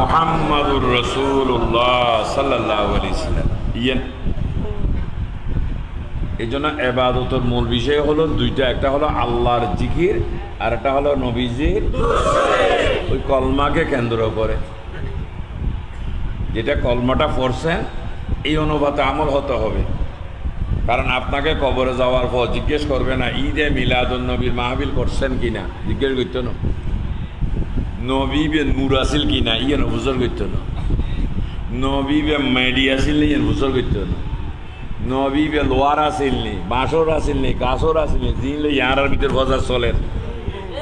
মোহাম্মদুর রসুল্লাহ সাল্লাহ আলাইসাল্লাম ইয়েন। এই জন্য এবাদতের মূল বিষয় হলো দুইটা একটা হলো আল্লাহর জিকির আর একটা হলো নবীজির ওই কলমাকে কেন্দ্র করে। যেটা কলমাটা পড়ছেন এই অনুপাতে আমল হতে হবে। কারণ আপনাকে কবরে যাওয়ার পর জিজ্ঞেস করবে না ঈদে মিলাদুল নবীর মাহবিল করছেন কি না জিজ্ঞেস করতো না নবী বে নূর আসিল কি না ইয়ে বুঝর করতো না নবীবে মেডি আসিল নি ইয়ে বুঝর করতো না নবী বে লোয়ার আসিল নি, বাঁশর আসিল নি গাছর আসিল নি জিনলে ইয়ারার ভিতর বাজার চলেন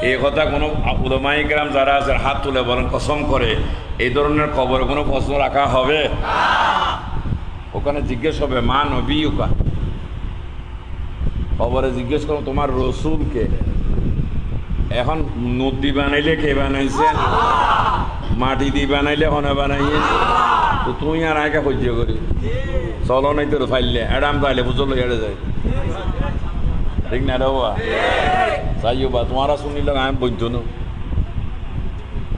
এই কথা কোনো উদমাইকরাম যারা আছে হাত তুলে বলেন, কসম করে, এই ধরনের খবরে কোনো প্রশ্ন রাখা হবে? ওখানে জিজ্ঞেস হবে, মা নবী উকা খবরে জিজ্ঞেস করো, তোমার রসুলকে। এখন নদী বানাইলে কে বানাইছে? মাটি দিয়ে বানাইলে হনে বানাইয়ে তো তুই আর আগে সহ্য করি। চলো নাই তোর ফাইলে, এডাম তাইলে বুঝলো এড়ে যায়। ঠিক না রে বাবা? যাইও বা তোমারা শুনিলে আমি বলতো না।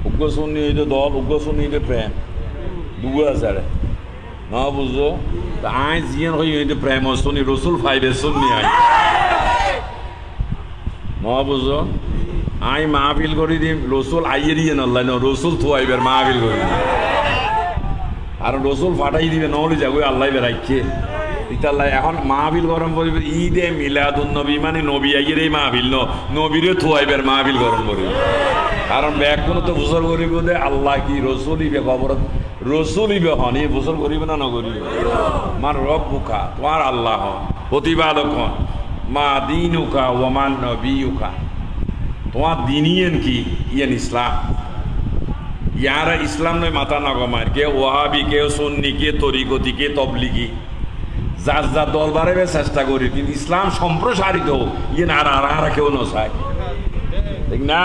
উগ্র শুনি হইতে দল, উগ্র শুনি হইতে প্রেম। দুগো আছে রে। না বুঝছ? তা আই জিয়ান হই হইতে প্রেম শুনি রসুল ফাইবে শুনি আই। ন বুঝো আই মাহফিল করি দিম, রসুল আইয়ে দিয়ে নল্লাই, ন, রসুল থুয়াইবার মাহফিল করি আর রসুল ফাটাই দিবে নহলে যাব আল্লাহ বেড়াইছে ইতাল্লাই এখন মাহফিল গরম করিবে, ঈদে মিলাদুন নবী মানে নবী আইয়ের এই মাহফিল ন, নবীরে থুয়াইবার মাহফিল গরম করিবে। কারণ ব্যাগ কোনো তো বুসর করিব দে, আল্লাহ কি রসুল ইবে খবর? রসুল ইবে হন এই বুসর করিবে না নকরিবে? মার রব বুখা তোমার আল্লাহ হন প্রতিবাদক হন। মা দিন উকা ওমান নবী তোমার দিনিয়েন কি? ইয়েন ইসলাম। ইয়ারা ইসলাম নয়, মাথা নগমার। কে ওয়াহাবি, কে সন্নি, কে তরিকতি, কে তবলিগি। যার যার দল বাড়াবে চেষ্টা করি কিন্তু ইসলাম সম্প্রসারিত হোক আর আর আর কেউ নসায় ঠিক না?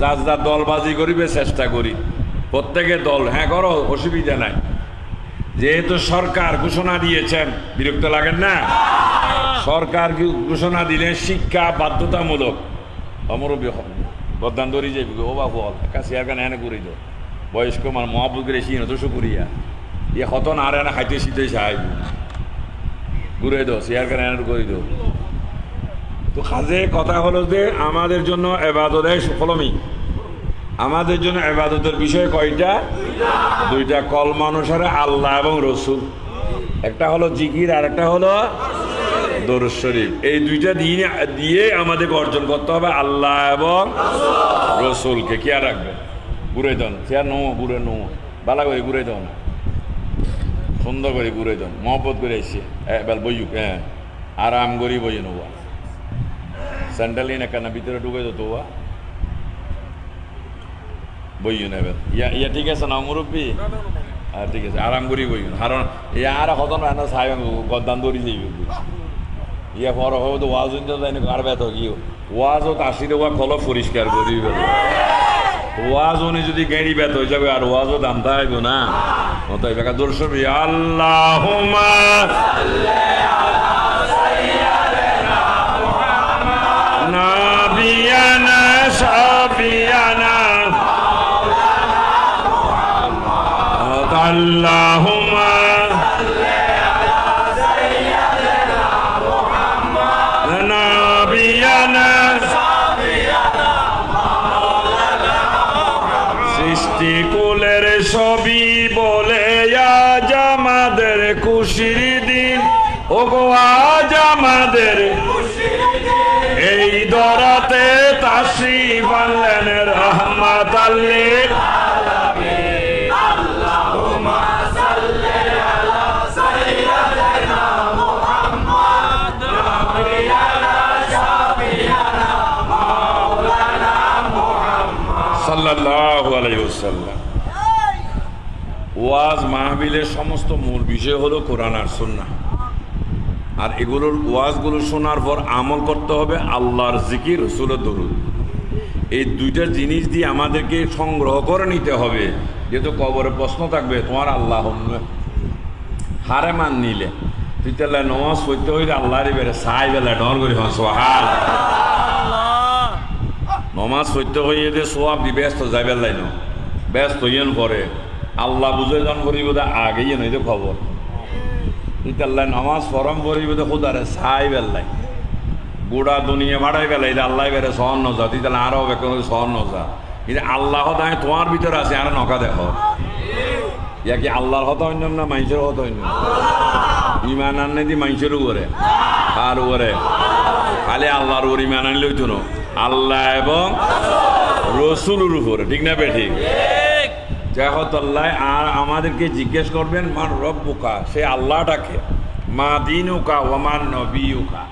যার যার দলবাজি করিবে চেষ্টা করি প্রত্যেকের দল হ্যাঁ করো, অসুবিধা নাই। যেহেতু সরকার ঘোষণা দিয়েছেন, বিরক্ত লাগেন না? সরকার ঘোষণা দিলে শিক্ষা বাধ্যতামূলক। আমারও বদান ধরি যাবি ও বাবু একা চেয়ার কানে এনে করে দিও বয়স্ক মানে মহাপুর করে সিনো তো শুকুরিয়া ইয়ে হতন আর এনে খাইতে শীতে সাহায্য ঘুরে দো চেয়ার কানে এনে করে দিও তো কাজে কথা হলো যে, আমাদের জন্য এবাদতের সুফলমি আমাদের জন্য এবাদতের বিষয় কয়টা? দুইটা কলম অনুসারে আল্লাহ এবং রসুল। একটা হলো জিকির আর একটা হলো দরুদ শরীফ। এই দুইটা দিয়ে দিয়ে আমাদেরকে অর্জন করতে হবে আল্লাহ এবং রসুলকে। কে রাখবে। ঘুরে দেন। চেয়ার নো, ঘুরে নো। বালা করে ঘুরে দেন। সুন্দর করে ঘুরে দেন। মহব্বত করে এসে। এবার বইয়ুক হ্যাঁ আরাম করি বই নেওয়া স্যান্ডেল না কেন ভিতরে ঢুকে যেত বইও নেবেন ইয়া ইয়া ঠিক আছে না মুরব্বী? হ্যাঁ ঠিক আছে। আরাম করি বই কারণ ইয়া আর হতো না না সাহেব গদ্দান দৌড়ি যাইবে। ইয়া পর হবে তো ওয়াজ তাই কার ব্যথা কি ওয়াজত কাশিরে ওয়া কল পরিষ্কার করি ওয়াজ উনি যদি গেড়ি ব্যথ হয়ে যাবে আর ওয়াজও দাম থাকবে না। মতো বেকার দর্শক আল্লাহ সৃষ্টি কুলের ছবি বলে আজ আমাদের খুশির দিন। ও গো আজ আমাদের এই দরাতে তাসি বানলেন রহমাত আল্লীর ওয়াসাল্লাম ওয়াজ মাহবিলের সমস্ত মূল বিষয় হলো কোরআন আর সুন্নাহ। আর এগুলোর ওয়াজগুলো শোনার পর আমল করতে হবে আল্লাহর জিকির রসুলের দরুদ। এই দুইটা জিনিস দিয়ে আমাদেরকে সংগ্রহ করে নিতে হবে। যেহেতু কবরে প্রশ্ন থাকবে তোমার আল্লাহ হারে মান নিলে। তুই তাহলে নমাজ পড়তে হইলে আল্লাহরই বেড়ে সাই বেলা ডর করি সোহাল। নমাজ পড়তে হইয়ে যে সোয়াব দি ব্যস্ত যাইবার লাইন। ব্যস্ত হইয়েন পরে আল্লাহ বুঝে জন করিব আগেই নই তো খবর। ইতাল্লাই নামাজ ফরম করিব দে খুদারে সাই বেল্লাই গোড়া দুনিয়া ভাড়াই বেলাই আল্লাহ বেড়ে সহন নজা তুই তাহলে আরও বেক সহন নজা কিন্তু আল্লাহ তাই তোমার ভিতরে আছে, আর নকা দেখো ইয়া কি আল্লাহর হত অন্য না মানুষের হত অন্য? ইমান আনে দি মানুষের উপরে। আর উপরে? খালি আল্লাহর উপর ইমান আনলে হইতো না। আল্লাহ এবং রসুলের উপরে, ঠিক না বে ঠিক? জাহতাল্লাহ, আর আমাদেরকে জিজ্ঞেস করবেন, মান রব্বুকা? সে আল্লাহটাকে, মা দিন উকা দিনুকা ওমান নবীকা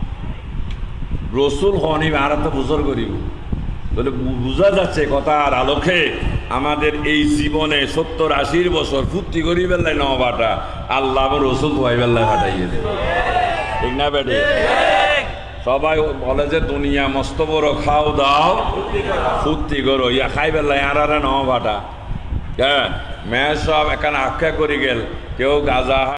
রসুল হনি আর তো বুঝর করিব তাহলে বোঝা যাচ্ছে কথার আলোকে আমাদের এই জীবনে সত্তর আশির বছর ফুর্তি করি বেলায় নবাটা আল্লাহ রসুল ধোয়াই বেলায় ফাটাইয়ে ঠিক না বেটে? সবাই বলে যে, দুনিয়া মস্ত বড়, খাও দাও, ফুর্তি করো, ইয়া খাই বেলায় আর আর নবাটা মেয়ে সব এখানে আখ্যা করি গেল কেউ গাজা